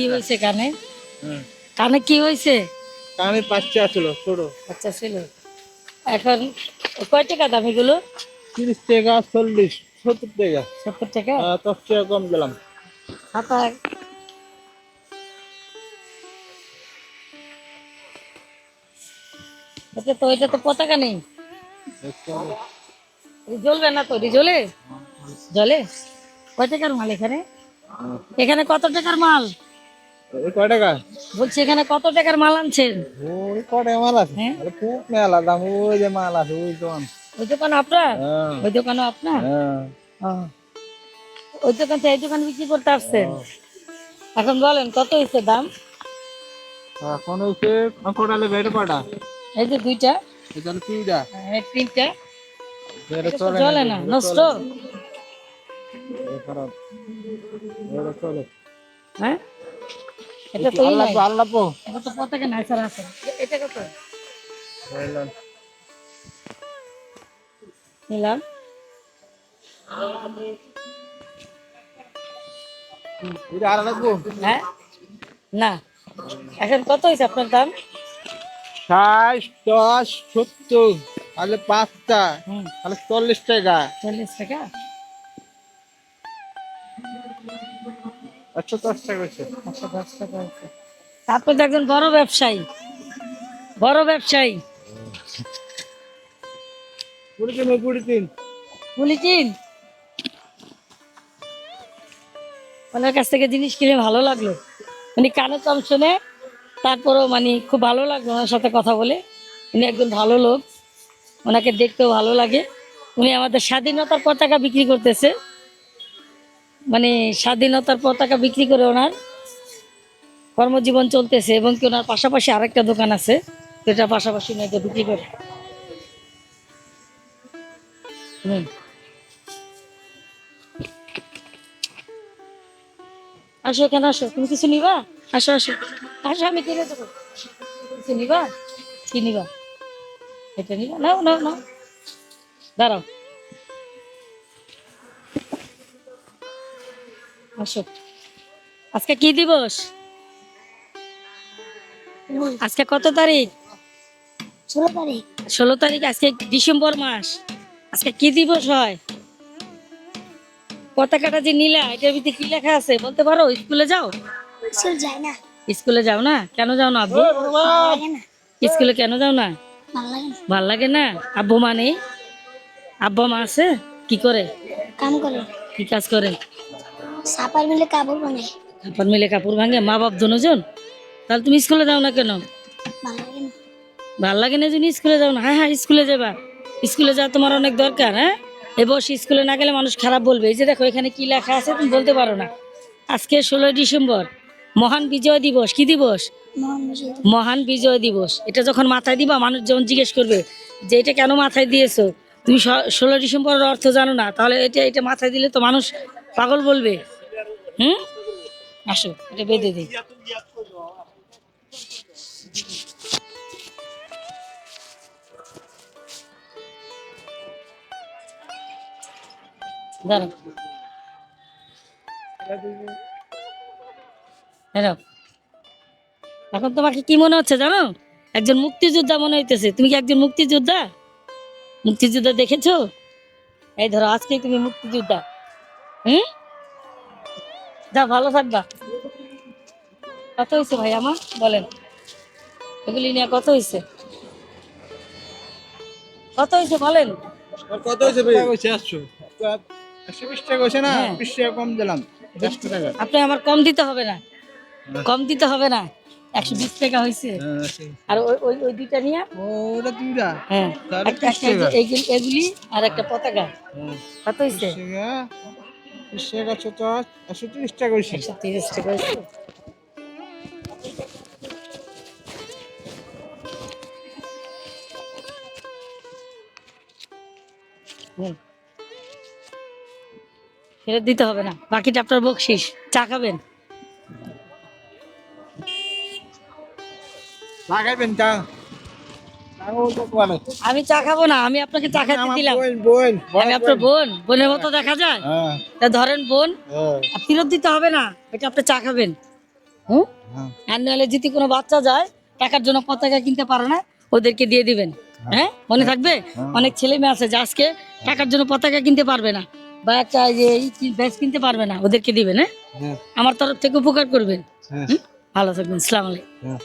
কি হয়েছে কানে? হ্যাঁ কানে কি হয়েছে? কানে পাঁচটা ছিল ছোট। আচ্ছা ছিল। এখন কয় টাকা দাম এগুলো? তিরিশ টাকা চল্লিশ সত্তর টাকা। সত্তর টাকা? দশ টাকা কম গেলাম হাতা এটা তো এটা তো পতাকা নেই। জ্বলবে না তো? জ্বলে? জ্বলে? কয় টাকার মাল এখানে? এখানে কত টাকার মাল? কয় টাকা? বলছি এখানে কত টাকার মাল আনছেন? ওই কয় টাকা মাল আছে। হ্যাঁ? আরে খুব মেলা দাম ওই যে মাল আছে ওই দোকান। ওই দোকান আপনার? হ্যাঁ। ওই দোকানও আপনার? হ্যাঁ। ওই দোকান থেকে এই দোকান বিক্রি করতে আসছেন? এখন বলেন কত হয়েছে দাম? এখন বেড়ে পাটা এই যে দুইটা। এটা তিনটা। তিনটা। চলে না নষ্ট। হ্যাঁ? এটা তো আল্লাহ। আল্লাহ। এটা তো পতাকা নাই স্যার আছে। এটা কত? নিলাম। এটা আর লাগবো? হ্যাঁ? না। এখন কত হয়েছে আপনার দাম? ষাট দশ সত্তর। তাহলে পাঁচটা। হুম। তাহলে চল্লিশ টাকা। চল্লিশ টাকা? একশো দশ টাকা একশো দশ টাকা হয়েছে। আপনি তো একজন বড় ব্যবসায়ী। বড় ব্যবসায়ী। কুড়ি তিন। ওই কুড়ি তিন? ওনার কাছ থেকে জিনিস কিনে ভালো লাগল। উনি কানে কম শুনে তারপরেও মানে খুব ভালো লাগল ওনার সাথে কথা বলে। উনি একজন ভালো লোক। ওনাকে দেখতেও ভালো লাগে। উনি আমাদের স্বাধীনতার পতাকা বিক্রি করতেছে। মানে স্বাধীনতার পতাকা বিক্রি করে ওনার কর্মজীবন চলতেছে এবং কি ওনার পাশাপাশি আরেকটা দোকান আছে, যেটা পাশাপাশি উনি বিক্রি করে। আসো এখানে আসো, তুমি কিছু নিবা? আসো আসো। আসো, আমি কিনে দেবো। কিছু নিবা? কি নিবা? এটা নিবা? নাও নাও নাও। দাঁড়াও। আসো। আজকে কি দিবস? আজকে কত তারিখ? ষোলো তারিখ। ষোলো তারিখ আজকে ডিসেম্বর মাস। আজকে কি দিবস হয়? পতাকাটা যে নীলা এটার ভিতরে কি লেখা আছে? বলতে পারো স্কুলে যাও? স্কুল যায় না। স্কুলে যাও না? কেন যাও না আব্বু? স্কুলে কেন যাও না? ভালো লাগে না? আব্বু মা নেই আব্বা মা আছে? কি করে? কাম করে। কি কাজ করে? সাপার মিলে কাপড় কাপড় মিলে কাপড় ভাঙে? মা বাপ দুজন? তাহলে তুমি স্কুলে যাও না কেন? ভালো লাগে না। স্কুলে যাও না? হ্যাঁ হ্যাঁ স্কুলে যাবা। স্কুলে যাওয়া তোমার অনেক দরকার হ্যাঁ? বসে স্কুলে না গেলে মানুষ খারাপ বলবে। এই যে দেখো এখানে কি লেখা আছে তুমি বলতে পারো না। আজকে ষোলোই ডিসেম্বর। মহান বিজয় দিবস। কি দিবস? মহান বিজয় দিবস। এটা যখন মাথায় দিবা মানুষ যখন জিজ্ঞেস করবে যে এটা কেন মাথায় দিয়েছ? তুমি ষোলো ডিসেম্বরের অর্থ জানো না। তাহলে এটা এটা মাথায় দিলে তো মানুষ পাগল বলবে? হুম? আসো, এটা বেঁধে দিই। এখন তোমাকে কি মনে হচ্ছে জানো? একজন মুক্তিযোদ্ধা মনে হইতেছে। তুমি কি একজন মুক্তিযোদ্ধা? মুক্তিযোদ্ধা দেখেছ? এই ধরো, আজকে তুমি মুক্তিযোদ্ধা। হুম? যা ভালো থাকবা। কত হয়েছে ভাই আমার বলেন। এগুলি নিয়ে কত হয়েছে কত হয়েছে বলেন? কত হয়েছে ভাই? একশো। একশো বিশ টাকা হয়েছে না? হ্যাঁ। বিশ টাকা কম দিলাম। একশো টাকা। আপনি আমার কম দিতে হবে না। কম দিতে হবে না। একশো বিশ টাকা হয়েছে আর ওই ওই ওই দুইটা নিয়ে? ওটা দুইটা? হ্যাঁ। একটা এগুলি আর পতাকা। কত হয়েছে টাকা বিশ টাকা একশো দশ একশো তিরিশ টাকা হয়েছে। একশো তিরিশ টাকা হয়েছে। ফেরত দিতে হবে না। বাকিটা আপনার বকশিস। চা খাবেন? লাগাইবেন বলে। আমি চা খাব না আমি আপনাকে চা খাইতে দিলাম। আমি আপনার বোন। বোনের মতো দেখা যায়? হ্যাঁ। তা ধরেন বোন হ্যাঁ। ফেরত দিতে হবে না এটা আপনি চা খাবেন। হুম? হ্যাঁ। আর নাহলে যদি কোনো বাচ্চা যায় টাকার জন্য পতাকা কিনতে পারে না ওদেরকে দিয়ে দিবেন। হ্যাঁ। মনে থাকবে? অনেক ছেলে মেয়ে আছে যে আজকে টাকার জন্য পতাকা কিনতে পারবে না বা একটা যে ব্যাস কিনতে পারবে না ওদেরকে দিবেন হ্যাঁ? আমার তরফ থেকে উপকার করবেন। হুম? ভালো থাকবেন সালাম আলাইকুম।